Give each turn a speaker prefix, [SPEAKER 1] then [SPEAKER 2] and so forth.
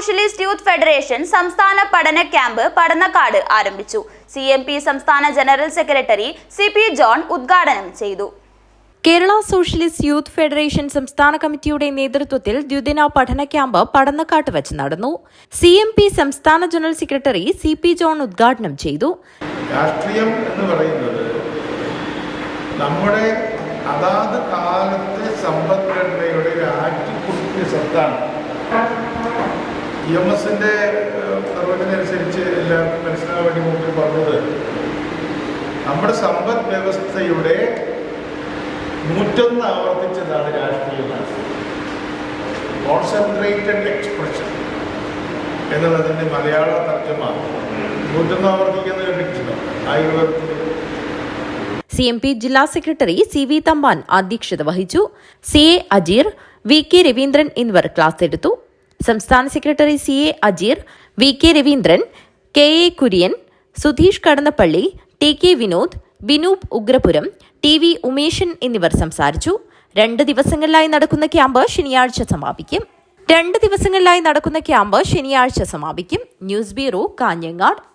[SPEAKER 1] Socialist youth federation സംസ്ഥാന പഠന camp Padanakkad ആരംഭിച്ചു. സി എം പി സംസ്ഥാന general secretary C P John ഉദ്ഘാടനം ചെയ്തു.
[SPEAKER 2] കേരള സോഷ്യലിസ്റ്റ് യൂത്ത് ഫെഡറേഷൻ സംസ്ഥാന കമ്മിറ്റിയുടെ നേതൃത്വത്തിൽ ദ്വിദിന പഠന ക്യാമ്പ് പടന്നക്കാട്ട് വെച്ച് നടന്നു. സി എം പി സംസ്ഥാന general secretary C P John ഉദ്ഘാടനം ചെയ്തു.
[SPEAKER 3] രാഷ്ട്രീയം എന്ന് പറയുന്നത് നമ്മുടെ അതാത് കാലത്തെ സമ്പദ്ഘടനയുടെ ഒരു ആറ്റിക്കുറിപ്പിയ സ്വത്താണ് എം എസിന്റെ നിർവചനുസരിച്ച് എല്ലാവർക്കും മനസ്സിലാകാൻ വേണ്ടി മുമ്പിൽ പറഞ്ഞത് നമ്മുടെ സമ്പദ് വ്യവസ്ഥയുടെ നൂറ്റൊന്ന് ആവർത്തിച്ചതാണ് രാഷ്ട്രീയ കോൺസെൻട്രേറ്റഡ് എക്സ്പ്രഷൻ എന്നുള്ളതിന്റെ മലയാള തർജമ. നൂറ്റൊന്ന് ആവർത്തിക്കുന്നത് കണ്ടിട്ടുണ്ടോ ആയുർവേദത്തിൽ
[SPEAKER 2] സി എം പി ജില്ലാ സെക്രട്ടറി സി വി തമ്പാൻ അധ്യക്ഷത വഹിച്ചു. C A Ajeer V K Raveendran എന്നിവർ ക്ലാസ് എടുത്തു. സംസ്ഥാന secretary C A Ajeer V K Raveendran K A Kurian Sudheesh Kadannappally T K Vinod Vinoop Ugrapuram T V Umeshan എന്നിവർ സംസാരിച്ചു. രണ്ട് ദിവസങ്ങളിലായി നടക്കുന്ന ക്യാമ്പ് ശനിയാഴ്ച സമാപിക്കും. രണ്ട് ദിവസങ്ങളിലായി നടക്കുന്ന ക്യാമ്പ് ശനിയാഴ്ച സമാപിക്കും. News bureau Kanhangad.